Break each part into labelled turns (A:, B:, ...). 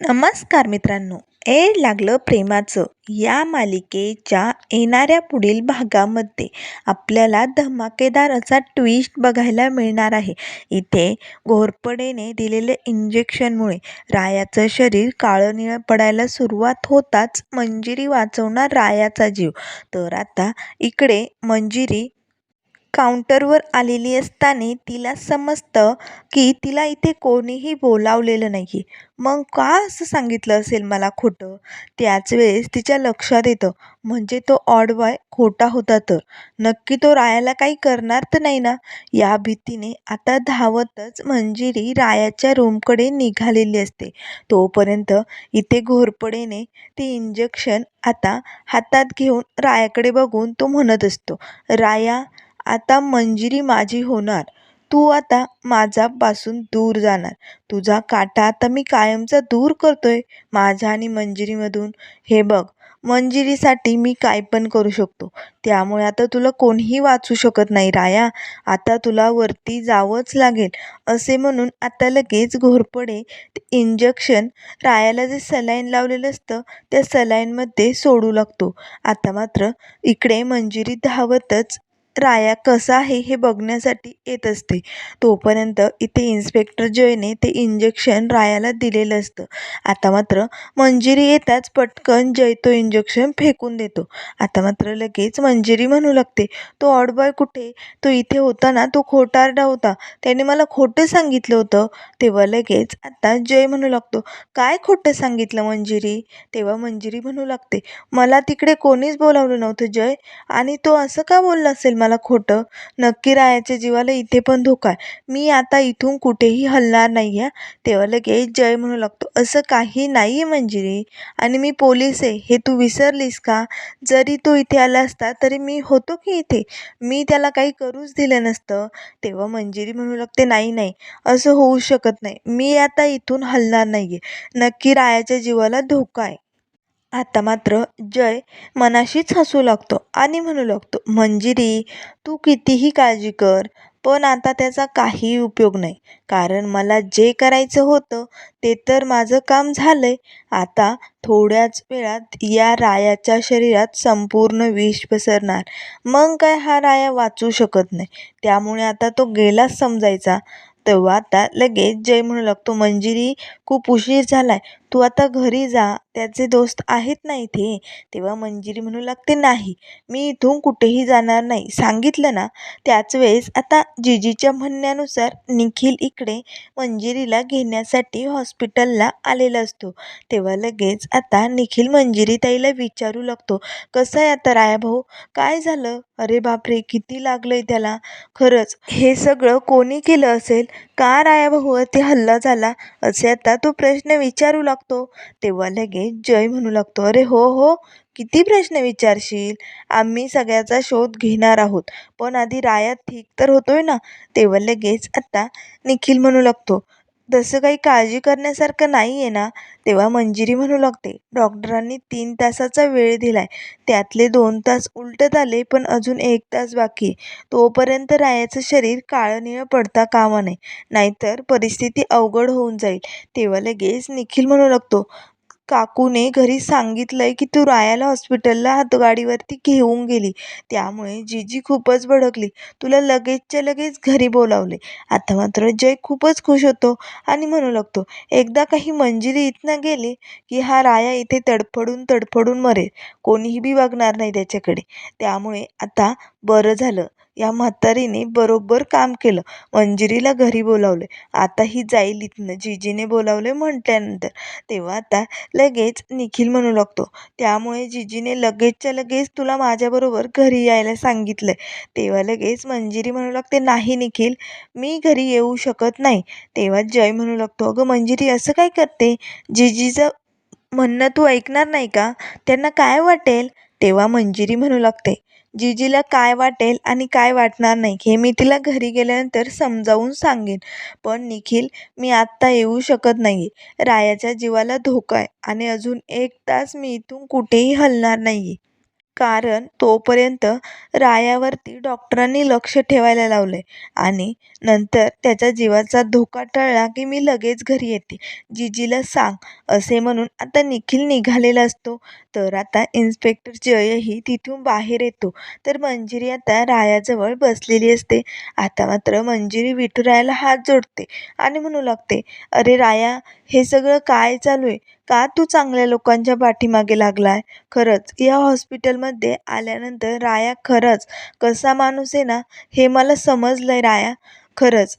A: नमस्कार मित्रांनो. ए लागलं प्रेमाचं. या मालिकेच्या येणाऱ्या पुढील भागामध्ये आपल्याला धमाकेदार असा ट्विस्ट बघायला मिळणार आहे. इथे घोरपडेने दिलेले इंजेक्शनमुळे रायाचं शरीर काळं निळं पडायला सुरुवात होताच मंजिरी वाचवणार रायाचा जीव. तर आता इकडे मंजिरी काउंटरवर आलेली असताना तिला समजतं की तिला इथे कोणीही बोलावलेलं नाही आहे मग का असं सांगितलं असेल मला खोटं? त्याच वेळेस तिच्या लक्षात येतं. म्हणजे तो ऑड बॉय खोटा होता तर. नक्की तो रायाला काही करणार तर नाही ना? या भीतीने आता धावतच मंजिरी रायाच्या रूमकडे निघालेली असते. तोपर्यंत इथे घोरपडेने ते इंजेक्शन आता हातात घेऊन रायाकडे बघून तो म्हणत असतो राया आता मंजिरी माझी होणार. तू आता माझापासून दूर जाणार. तुझा काटा आता मी कायमचा दूर करतोय. माझा आणि मंजिरीमधून. हे बघ मंजिरीसाठी मी काय पण करू शकतो. त्यामुळे आता तुला कोणीही वाचू शकत नाही राया. आता तुला वरती जावंच लागेल. असे म्हणून आता लगेच घोरपडे इंजेक्शन रायाला जे सलाईन लावलेलं असतं त्या सलाईनमध्ये सोडू लागतो. आता मात्र इकडे मंजिरी धावतच राया कसा आहे हे बघण्यासाठी येत असते. तोपर्यंत इथे इन्स्पेक्टर जयने ते इंजेक्शन रायाला दिलेलं असतं. आता मात्र मंजिरी येताच पटकन जय तो इंजेक्शन फेकून देतो. आता मात्र लगेच मंजिरी म्हणू लागते तो ऑडबॉय कुठे? तो इथे होता ना तो खोटारडा होता. त्याने मला खोटं सांगितलं होतं. तेव्हा लगेच आता जय म्हणू लागतो काय खोटं सांगितलं मंजिरी? तेव्हा मंजिरी म्हणू लागते मला तिकडे कोणीच बोलावलं नव्हतं जय. आणि तो असं का बोलला असेल मला खोटं? नक्की रायाच्या जीवाला इथे पण धोका आहे. मी आता इथून कुठेही हलणार नाही आहे तेव्हा लगेच जय म्हणू लागतो. असं काही नाही आहे मंजिरी. आणि मी पोलीस आहे. हे तू विसरलीस का? जरी तो इथे आला असता तरी मी होतो की इथे? मी त्याला काही करूच दिलं नसतं. तेव्हा मंजिरी म्हणू लागते नाही नाही. असं होऊ शकत नाही. मी आता इथून हलणार नाही आहे नक्की रायाच्या जीवाला धोका आहे. आता मात्र जय मनाशीच हसू लागतो आणि म्हणू लागतो मंजिरी तू कितीही काळजी कर पण आता त्याचा काही उपयोग नाही. कारण मला जे करायचं होतं ते तर माझं काम झालं आहे आता थोड्याच वेळात या रायाच्या शरीरात संपूर्ण विष पसरणार. मग काय हा राया वाचू शकत नाही. त्यामुळे आता तो गेलाच समजायचा. तेव्हा आता लगेच जय म्हणू लागतो मंजिरी खूप उशीर झालाय. तू आता घरी जा. त्याचे दोस्त आहेत ना इथे. तेव्हा मंजिरी म्हणू लागते नाही मी इथून कुठेही जाणार नाही. सांगितलं ना? त्याच वेळेस आता जिजीच्या म्हणण्यानुसार निखिल इकडे मंजिरीला घेण्यासाठी हॉस्पिटलला आलेला असतो. तेव्हा लगेच आता निखिल मंजिरी ताईला विचारू लागतो कसं आहे आता राया भाऊ? काय झालं? अरे बापरे किती लागलंय त्याला? खरंच हे सगळं कोणी केलं असेल? का राया ते हल्ला झाला? असे आता तो प्रश्न विचारू लागतो. तेव्हा लगेच जय म्हणू लागतो. अरे हो हो किती प्रश्न विचारशील? आम्ही सगळ्याचा शोध घेणार आहोत. पण आधी राया ठीक तर होतोय ना? तेव्हा लगेच आत्ता निखिल म्हणू लागतो. तसं काही काळजी करण्यासारखं नाही आहे ना. तेव्हा मंजिरी म्हणू लागते. डॉक्टरांनी तीन तासाचा वेळ दिलाय. त्यातले दोन तास उलटत आले पण अजून एक तास बाकी आहे. तोपर्यंत रायाचं शरीर काळं निळं पडता कामा नये. नाहीतर परिस्थिती अवघड होऊन जाईल. तेव्हा लगेच निखिल म्हणू लागतो काकूने घरी सांगितलंय की तू रायाला हॉस्पिटलला हातगाडीवरती घेऊन गेली. त्यामुळे जीजी खूपच भडकली. तुला लगेचच्या लगेच घरी बोलावले. आता मात्र जय खूपच खुश होतो आणि म्हणू लागतो एकदा काही मंजिरी इथनं गेली की हा राया इथे तडफडून तडफडून मरेल. कोणीही बी बघणार नाही त्याच्याकडे. त्यामुळे आता बरं झालं. या म्हातारीने बरोबर काम केलं. मंजिरीला घरी बोलावले. आता ही जाईल इथनं. जिजीने बोलावले म्हटल्यानंतर. तेव्हा आता लगेच निखिल म्हणू लागतो त्यामुळे जिजीने लगेचच्या लगेच तुला माझ्याबरोबर घरी यायला सांगितलं तेव्हा लगेच मंजिरी म्हणू लागते नाही निखिल मी घरी येऊ शकत नाही. तेव्हा जय म्हणू लागतो अगं मंजिरी असं काय करते? जिजीचं म्हणणं तू ऐकणार नाही का? त्यांना काय वाटेल? तेव्हा मंजिरी म्हणू लागते जिजीला काय वाटेल आणि काय वाटणार नाही हे मी तिला घरी गेल्यानंतर समजावून सांगेन. पण निखिल मी आत्ता येऊ शकत नाही रायाच्या जीवाला धोका आहे आणि अजून एक तास मी इथून कुठेही हलणार नाही कारण तोपर्यंत रायावरती डॉक्टरांनी लक्ष ठेवायला लावलं आहे आणि नंतर त्याच्या जीवाचा धोका टळला की मी लगेच घरी येते. जिजीला सांग असे म्हणून आता निखिल निघालेला असतो. तर आता इन्स्पेक्टर जयही तिथून बाहेर येतो. तर मंजिरी आता रायाजवळ बसलेली असते. आता मात्र मंजिरी विठुरायाला हात जोडते आणि म्हणू लागते अरे राया हे सगळं काय चालू आहे? का तू चांगल्या लोकांच्या पाठीमागे लागलाय? खरंच या हॉस्पिटलमध्ये आल्यानंतर राया खरंच कसा माणूस आहे ना हे मला समजलंय राया. खरंच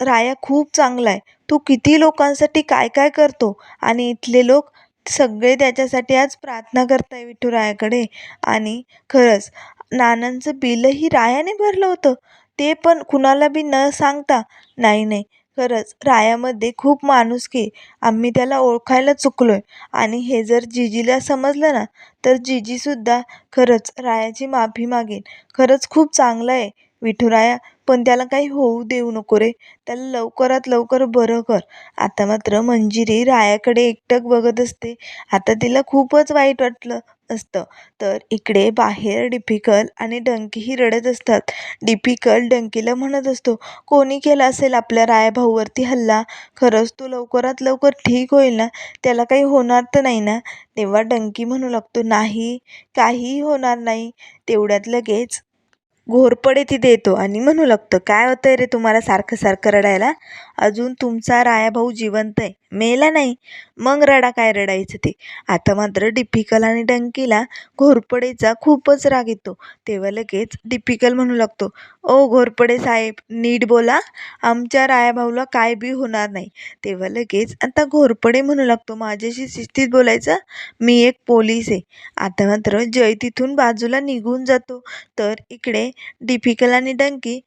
A: राया खूप चांगला आहे. तू किती लोकांसाठी काय काय करतो? आणि इथले लोक सगळे त्याच्यासाठी आज प्रार्थना करताय विठुरायाकडे. आणि खरंच नानांचं बिलही रायाने भरलं होतं. ते पण कुणाला बी न सांगता. नाही नाही. खरंच रायामध्ये खूप माणुसकी की आम्ही त्याला ओळखायला चुकलो आहे आणि हे जर जिजीला समजलं ना तर जिजीसुद्धा खरंच रायाची माफी मागेल. खरंच खूप चांगलं आहे. विठुराया पण त्याला काही होऊ देऊ नको रे. त्याला लवकरात लवकर बरं कर. आता मात्र मंजिरी रायाकडे एकटक बघत असते. आता तिला खूपच वाईट वाटलं असतं. तर इकडे बाहेर डिफिकल आणि डंकीही रडत असतात. डिफिकल डंकीला म्हणत असतो कोणी केला असेल आपल्या रायाभाऊवरती हल्ला? खरंच तो लवकरात लवकर ठीक होईल ना? त्याला काही होणार तर नाही ना? तेव्हा डंकी म्हणू लागतो नाही काहीही होणार नाही. तेवढ्यात लगेच घोरपडे तिथे येतो आणि म्हणू लागतं काय होतंय रे तुम्हाला सारखं सारखं रडायला? अजून तुमचा रायाभाऊ जिवंत आहे. मेला नाही. मग रडा काय रडायचं ते? आता मात्र डिफिकल आणि डंकीला घोरपडेचा खूपच राग येतो. तेव्हा लगेच डिफिकल म्हणू लागतो ओ घोरपडे साहेब नीट बोला. आमच्या रायाभाऊला काय बी होणार नाही. तेव्हा लगेच आता घोरपडे म्हणू लागतो माझ्याशी शिस्तीत बोलायचं? मी एक पोलीस आहे. आता मात्र जय तिथून बाजूला निघून जातो. तर इकडे डिफिकल आणि डंकी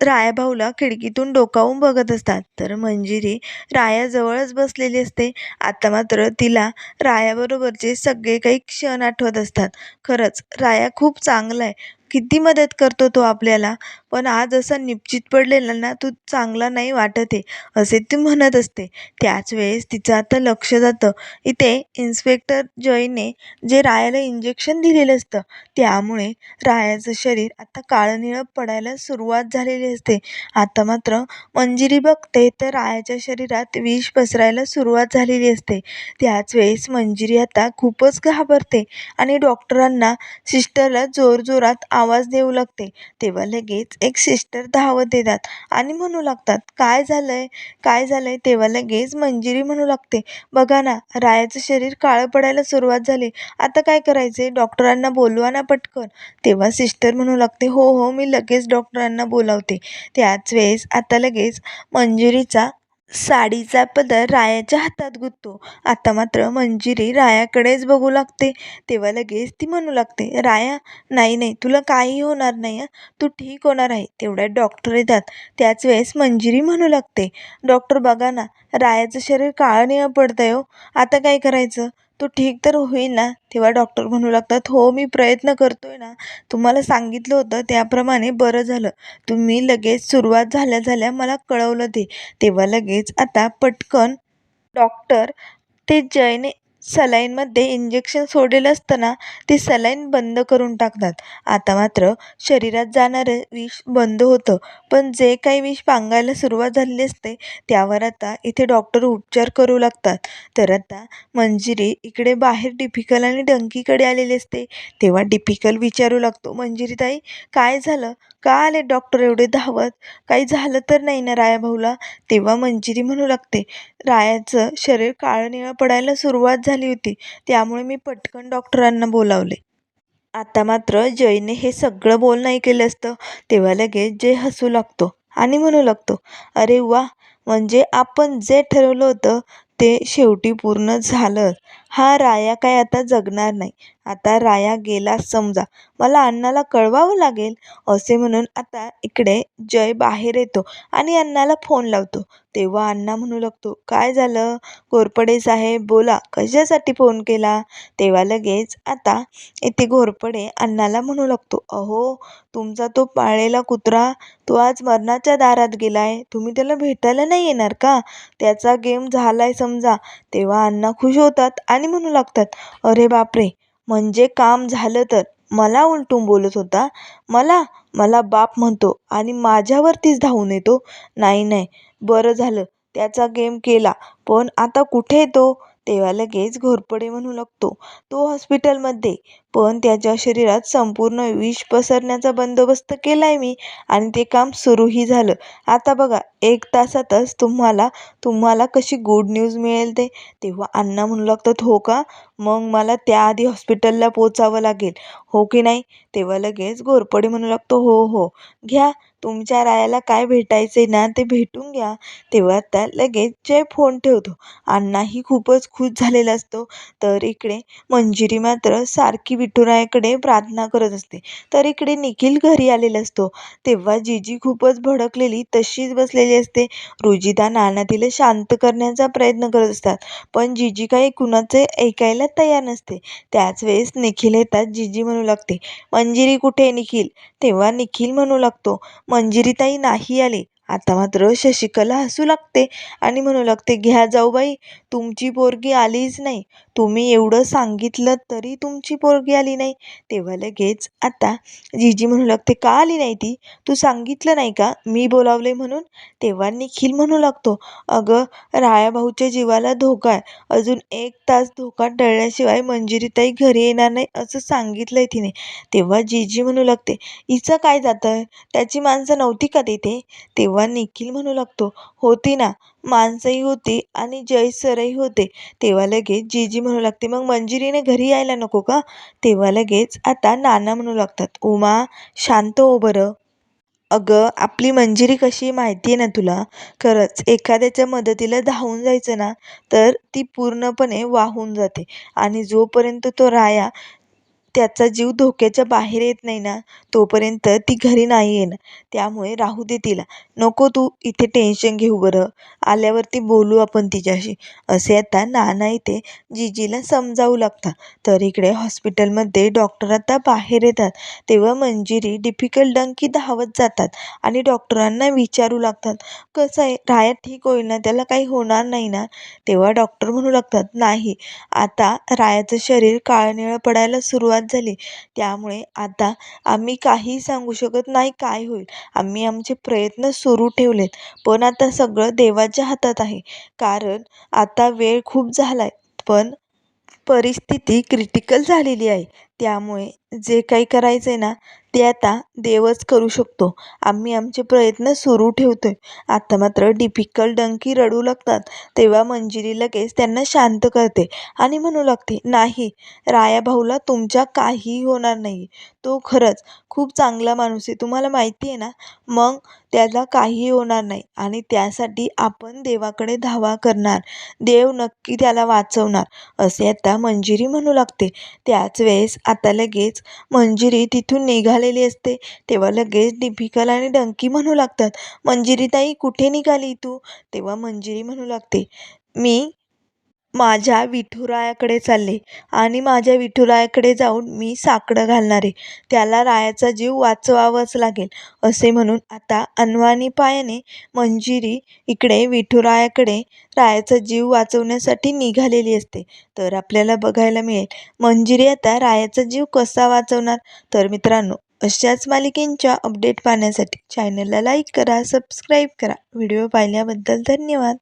A: रायाभाऊला खिडकीतून डोकावून बघत असतात. तर मंजिरी रायाजवळच बसलेली असते. आता मात्र तिला रायाबरोबरचे सगळे काही क्षण आठवत असतात. खरंच राया खूप चांगला आहे. किती मदत करतो तो आपल्याला? पण आज असा निपचित पडलेला ना तू चांगला नाही वाटत आहे असे ती म्हणत असते. त्याच वेळेस तिचं आता लक्ष जातं. इथे इन्स्पेक्टर जयने जे रायाला इंजेक्शन दिलेलं असतं त्यामुळे रायाचं शरीर आता काळनिळं पडायला सुरुवात झालेली असते. आता मात्र मंजिरी बघते तर रायाच्या शरीरात विष पसरायला सुरुवात झालेली असते. त्याच वेळेस मंजिरी आता खूपच घाबरते आणि डॉक्टरांना सिस्टरला जोरजोरात आवाज देऊ लागते. तेव्हा लगेच एक सिस्टर धावत येतात आणि म्हणू लागतात काय झालं आहे काय झालं आहे तेव्हा लगेच मंजिरी म्हणू लागते बघा ना रायाचं शरीर काळं पडायला सुरुवात झाली. आता काय करायचे डॉक्टरांना बोलवा ना पटकन. तेव्हा सिस्टर म्हणू लागते हो हो मी लगेच डॉक्टरांना बोलावते. त्याच वेळेस आता लगेच मंजिरीचा साडीचा पदर रायाच्या हातात गुंततो. आता मात्र मंजिरी रायाकडेच बघू लागते. तेव्हा लगेच ती म्हणू लागते राया नाही नाही तुला काही होणार नाही तू ठीक होणार आहे. तेवढ्यात डॉक्टर येतात. त्याच वेळेस मंजिरी म्हणू लागते डॉक्टर बघा ना रायाचं शरीर काळं निळं पडतंय हो. आता काय करायचं? तो ठीक तर होईल ना? तेव्हा डॉक्टर म्हणू लागतात हो मी प्रयत्न करतोय ना. तुम्हाला सांगितलं होतं त्याप्रमाणे बरं झालं. तुम्ही लगेच सुरुवात झाल्या झाल्या मला कळवलं ते. तेव्हा लगेच आता पटकन डॉक्टर ते जयने सलाईनमध्ये इंजेक्शन सोडेल असताना ते सलाईन बंद करून टाकतात. आता मात्र शरीरात जाणारं विष बंद होतं. पण जे काही विष पांगायला सुरुवात झालेली असते त्यावर आता इथे डॉक्टर उपचार करू लागतात. तर आता मंजिरी इकडे बाहेर डिफिकल आणि डंकीकडे आलेली असते तेव्हा डिफिकल विचारू लागतो मंजिरी ताई काय झालं? का आले डॉक्टर एवढे धावत? काही झालं तर नाही ना रायाभाऊला तेव्हा मंजिरी म्हणू लागते रायाचं शरीर काळं निळं पडायला सुरुवात झाली होती. त्यामुळे मी पटकन डॉक्टरांना बोलावले. आता मात्र जयने हे सगळं बोलणं ऐकलेलं असतं. तेव्हा लगेच जय हसू लागतो आणि म्हणू लागतो अरे वा म्हणजे आपण जे ठरवलं होतं ते शेवटी पूर्ण झालं. हा राया काय आता जगणार नाही. आता राया गेला समजा. मला अण्णाला कळवावं लागेल असे म्हणून आता इकडे जय बाहेर येतो आणि अण्णाला फोन लावतो. तेव्हा अण्णा म्हणू लागतो काय झालं? घोरपडे साहेब बोला कशासाठी फोन केला? तेव्हा लगेच आता इथे घोरपडे अण्णाला म्हणू लागतो अहो तुमचा तो पाळलेला कुत्रा तो आज मरणाच्या दारात गेलाय. तुम्ही त्याला भेटायला नाही येणार का? त्याचा गेम झालाय समजा. तेव्हा अण्णा खुश होतात आणि म्हणू लागतात. अरे बापरे! म्हणजे काम झालं तर? मला उलटून बोलत होता. मला मला बाप म्हणतो आणि माझ्यावरतीच धावून येतो. नाही नाही. बरं झालं. त्याचा गेम केला. पण आता कुठे तो? तेव्हा लगेच घोरपडे म्हणू लागतो. तो हॉस्पिटलमध्ये पण त्याच्या शरीरात संपूर्ण विष पसरण्याचा बंदोबस्त केला आहे मी आणि ते काम सुरूही झालं. आता बघा एक तासातच तुम्हाला तुम्हाला कशी गुड न्यूज मिळेल ते. तेव्हा अण्णा म्हणू लागतात हो का? मग मला त्याआधी हॉस्पिटलला पोचावं लागेल. हो की नाही? तेव्हा लगेच घोरपडे म्हणू लागतो हो हो. घ्या तुमच्या रायाला काय भेटायचं ना ते भेटून घ्या. तेव्हा त्या लगेच जय फोन ठेवतो. अण्णाही खूपच खुश झालेला असतो. तर इकडे मंजिरी मात्र सारखी विठुरायाकडे प्रार्थना करत असते. तर इकडे निखिल घरी आलेला असतो. तेव्हा जीजी खूपच भडकलेली तशीच बसलेली असते. रुजिता नाना तिला शांत करण्याचा प्रयत्न करत असतात. पण जीजी काही कुणाचे ऐकायला तयार नसते. त्याच वेळेस निखिल येतात. जीजी म्हणू लागते मंजिरी कुठे निखिल? तेव्हा निखिल म्हणू लागतो मंजिरीताई नाही आली. आता मात्र शशिकला हसू लागते आणि म्हणू लागते घ्या जाऊ बाई तुमची पोरगी आलीच नाही. तुम्ही एवढं सांगितलं तरी तुमची पोरगी आली नाही. तेव्हा लगेच आता जीजी म्हणू लागते का आली नाही ती? तू सांगितलं नाही का? मी बोलावले म्हणून? तेव्हा निखिल म्हणू लागतो अगं राया भाऊच्या जीवाला धोका आहे. अजून एक तास धोका टळल्याशिवाय मंजिरीताई घरी येणार नाही असं सांगितलं आहे तिने. तेव्हा जीजी म्हणू लागते हिचं काय जातं? त्याची माणसं नव्हती का तिथे? तेव्हा निखिल म्हणू लागतो होती ना. माणसंही होती आणि जय सरही होते. तेव्हा लगेच जीजी म्हणू लागते मग मंजिरीने घरी यायला नको का? तेव्हा लगेच आता नाना म्हणू लागतात उमा शांत हो बरं. अगं आपली मंजिरी कशी माहिती आहे ना तुला? खरंच एखाद्याच्या मदतीला धावून जायचं ना तर ती पूर्णपणे वाहून जाते आणि जोपर्यंत तो राया त्याचा जीव धोक्याच्या बाहेर येत नाही ना तोपर्यंत ती घरी नाही येणार. त्यामुळे राहू दे तिला. नको तू इथे टेन्शन घेऊ बरं. आल्यावरती बोलू आपण तिच्याशी. असे आता नाना इथे जीजीला समजावू लागतात. तर इकडे हॉस्पिटलमध्ये डॉक्टर आता बाहेर येतात. तेव्हा मंजिरी डिफिकल्ट डंकी धावत जातात आणि डॉक्टरांना विचारू लागतात. कसं आहे? राया ठीक होईल ना त्याला काही होणार नाही ना? तेव्हा डॉक्टर म्हणू लागतात नाही. आता रायाचं शरीर काळनिळं पडायला सुरुवात झाली. त्यामुळे आता आम्ही काही सांगू शकत नाही काय होईल. आम्ही आमचे प्रयत्न सुरू ठेवलेत पण आता सगळं देवाच्या हातात आहे. कारण आता वेळ खूप झाला आहे पण परिस्थिती क्रिटिकल झालेली आहे. त्यामुळे जे काही करायचं आहे ना ते आता देवच करू शकतो. आम्ही आमचे प्रयत्न सुरू ठेवतो आहे आता मात्र डिफिकल्ट डंकी रडू लागतात तेव्हा मंजिरी लगेच त्यांना शांत करते आणि म्हणू लागते नाही राया भाऊला तुमच्या काहीही होणार नाही तो खरंच खूप चांगला माणूस आहे. तुम्हाला माहिती आहे ना मग त्याला काहीही होणार नाही आणि त्यासाठी आपण देवाकडे धावा करणार. देव नक्की त्याला वाचवणार. असे आता मंजिरी म्हणू लागते. त्याच वेळेस आता लगेच मंजिरी तिथून निघालेली असते. तेव्हा लगेच डिफिकल आणि डंकी म्हणू लागतात मंजिरी ताई कुठे निघाली तू? तेव्हा मंजिरी म्हणू लागते मी माझ्या विठुरायाकडे चालले आणि माझ्या विठुरायाकडे जाऊन मी साकडं घालणार. आहे त्याला रायाचा जीव वाचवावाच लागेल असे म्हणून आता अनवाणी पायाने मंजिरी इकडे विठुरायाकडे रायाचा जीव वाचवण्यासाठी निघालेली असते. तर आपल्याला बघायला मिळेल मंजिरी आता रायाचा जीव कसा वाचवणार? तर मित्रांनो अशाच मालिकेंच्या अपडेट पाहण्यासाठी चॅनलला लाईक करा सबस्क्राईब करा. व्हिडिओ पाहिल्याबद्दल धन्यवाद.